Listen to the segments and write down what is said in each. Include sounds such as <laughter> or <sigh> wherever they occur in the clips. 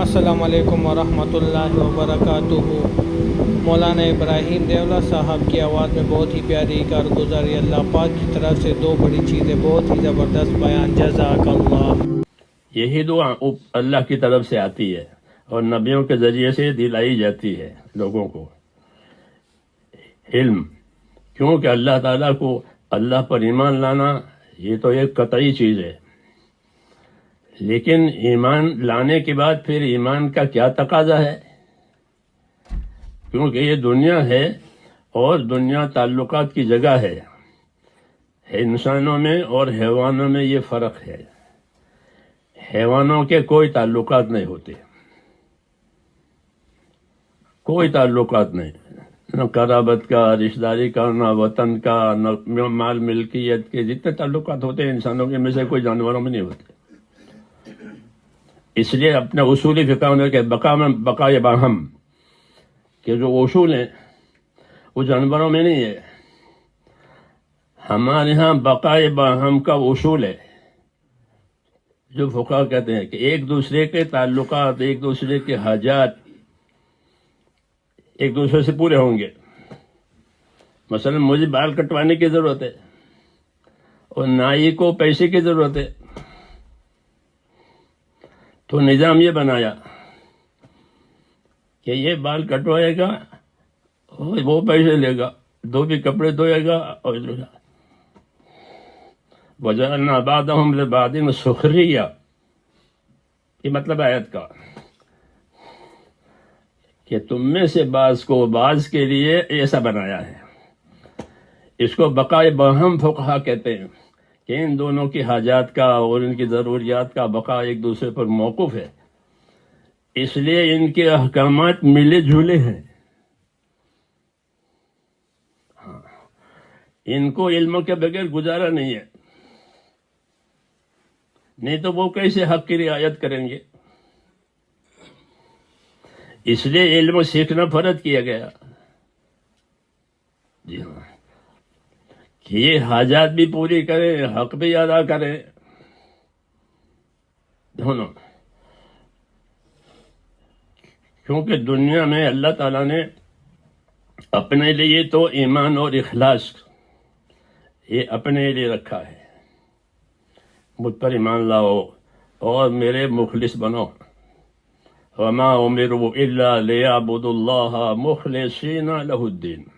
असलकम वरहमतुल्लाहि वबरकातुहू मौलाना इब्राहिम देवला साहब की आवाज़ में बहुत ही प्यारी कारगुजारी, अल्लाह पाक की तरफ़ से दो बड़ी चीज़ें, बहुत ही ज़बरदस्त बयान जजाकल्लाह यही उप- अल्लाह की तरफ़ से आती है और नबियों के ज़रिए से दिलाई जाती है लोगों को। इल्म क्योंकि अल्लाह ताला को अल्लाह पर ईमान लाना, ये तो एक कतई चीज़ है। लेकिन ईमान लाने के बाद फिर ईमान का क्या तकाजा है? क्योंकि ये दुनिया है और दुनिया ताल्लुकात की जगह है। इंसानों में और हैवानों में ये फ़र्क है। हैवानों के कोई ताल्लुकात नहीं होते। कोई ताल्लुकात नहीं। न कराबत का, रिश्तेदारी का, न वतन का, न माल मिल्कियत के जितने ताल्लुकात होते हैं, इंसानों के में से कोई जानवरों में नहीं होते। इसलिए अपने उसूली फिका के बका में बका बाहम के जो उसूल हैं, वो जानवरों में नहीं है। हमारे यहाँ बकाए बाहम का उसूल है। जो फुका कहते हैं कि एक दूसरे के ताल्लुकात, एक दूसरे के हाजात, एक दूसरे से पूरे होंगे। मसलन मुझे बाल कटवाने की ज़रूरत है, और नाई को पैसे की ज़रूरत है। तो निज़ाम ये बनाया कि ये बाल कटवाएगा और वो पैसे लेगा दो भी कपड़े धोएगा और वजह बाद बादिन सुखरिया। ये मतलब आयत का। कि तुम में से बाज को बाज के लिए ऐसा बनाया है। इसको बकाए बहम फुकहा कहते हैं। कि इन दोनों की हाजात का और इनकी ज़रूरियात का बका एक दूसरे पर मौकूफ़ है। इसलिए इनके अहकाम मिले जुले हैं। हाँ। इनको इल्म के बगैर गुजारा नहीं है। नहीं तो वो कैसे हक की रियायत करेंगे? इसलिए इल्म सीखना फ़र्ज़ किया गया। जी हाँ। कि ये हाजात भी पूरी करें, हक भी अदा करें। दोनों। क्योंकि दुनिया में अल्लाह ताला ने अपने लिए तो ईमान और इखलास, ये अपने लिए रखा है। मुझ पर ईमान लाओ और मेरे मुखलिस बनो। वमा उमिर लियाबुदुल्लाह मुखलिसीन लहुद्दीन।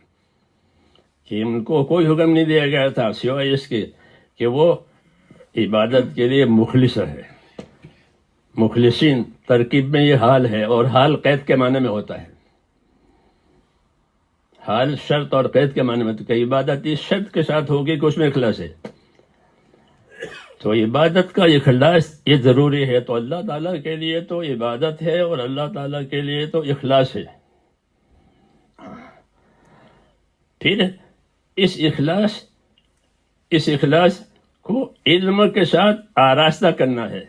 कि उनको कोई हुक्म नहीं दिया गया था सिवाय इसके कि वो इबादत के लिए मुखलिस है मुखलिसिन तरकीब में ये हाल है और हाल कैद के माने में होता है। हाल शर्त और कैद के माने में तो कि इबादत इस शर्त के साथ होगी कि उसमें इखलास है। तो इबादत का इखलास ये ज़रूरी है तो अल्लाह ताला के लिए तो इबादत है और अल्लाह ताला के लिए तो इखलास है। फिर इस इखलास इस इखलास को इल्म के साथ आरास्ता करना है।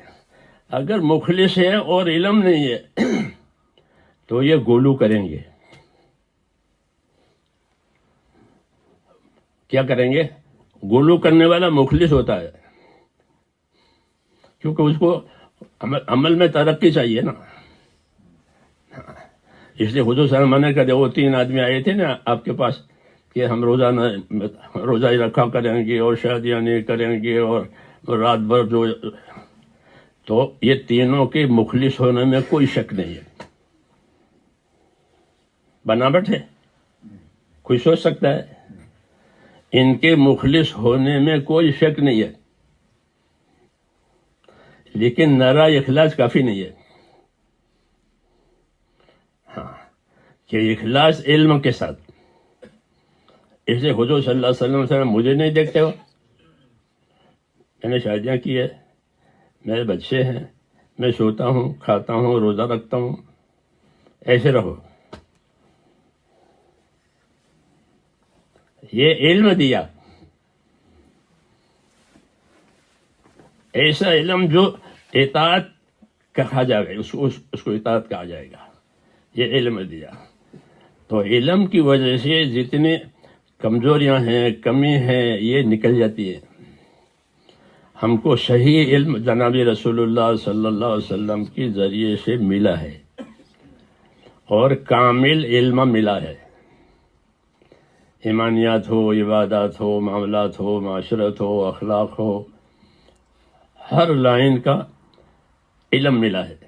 अगर मुखलिस है और इलम नहीं है <clears throat> तो ये गोलू करेंगे। क्या करेंगे? गोलू करने वाला मुखलिस होता है। क्योंकि उसको अमल, अमल में तरक्की चाहिए ना। इसलिए हुजूर साहब मना कर वो तीन आदमी आए थे ना आपके पास कि हम रोज़ाना, रोजा ही रखा करेंगे और शादियाँ नहीं करेंगे और रात भर जो तो ये तीनों के मुखलिस होने में कोई शक नहीं है। बनावट है। कोई सोच सकता है? इनके मुखलिस होने में कोई शक नहीं है। लेकिन नरा इखलास काफ़ी नहीं है। हाँ कि इखलास इल्म के साथ। इसलिए हुजूर सल्लल्लाहु अलैहि मुझे नहीं देखते हो? मैंने शादियाँ की है मेरे बच्चे हैं मैं सोता हूँ खाता हूँ रोज़ा रखता हूँ। ऐसे रहो। ये इल्म दिया। ऐसा इलम जो इतात कहा जाएगा उसको उस, उसको इतात कहा जाएगा। ये इल्म दिया। तो इलम की वजह से जितने कमजोरियाँ हैं, कमी है, ये निकल जाती है। हमको सही इल्म जनाब रसूलुल्लाह सल्लल्लाहु अलैहि वसल्लम के ज़रिए से मिला है और कामिल इल्म मिला है। ईमानियात हो, इबादत हो, मामलात हो, माशरत हो, अखलाक हो, हर लाइन का इल्म मिला है।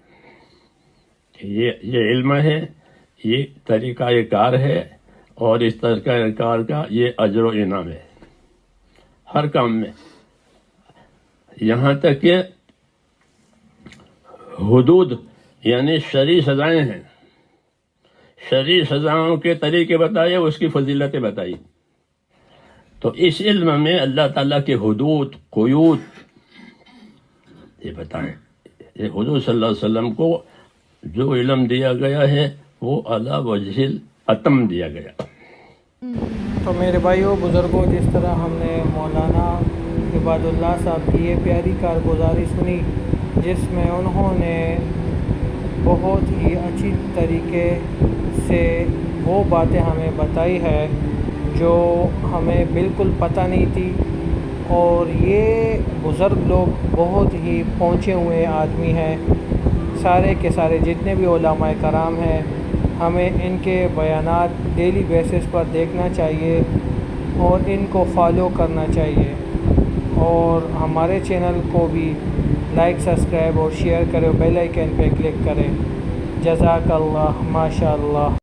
ये ये इल्म है, ये तरीक़ा कार है और इस कार का ये अजर इनाम है। हर काम में। यहाँ तक कि हदूद, यानी शरी सजाएँ हैं। शरी सजाओं के तरीके बताए, उसकी फजीलतें बताई। तो इस इल्म में अल्लाह ताला के हदूद क़यूद ये बताएँ। ये हजूर सल्लल्लाहु अलैहि वसल्लम को जो इल्म दिया गया है, वो अला वजहिल अतम दिया गया। तो मेरे भाइयों, बुज़ुर्गों, जिस तरह हमने मौलाना इबादुल्ला साहब की ये प्यारी कारगुजारी सुनी, जिसमें उन्होंने बहुत ही अच्छी तरीके से वो बातें हमें बताई है, जो हमें बिल्कुल पता नहीं थी। और ये बुज़ुर्ग लोग बहुत ही पहुँचे हुए आदमी हैं, सारे के सारे जितने भी कराम हैं हमें इनके बयान डेली बेसिस पर देखना चाहिए और इनको फॉलो करना चाहिए। और हमारे चैनल को भी लाइक सब्सक्राइब और शेयर करें बेल आइकन पे क्लिक करें। जजाकल्ला माशाल्लाह।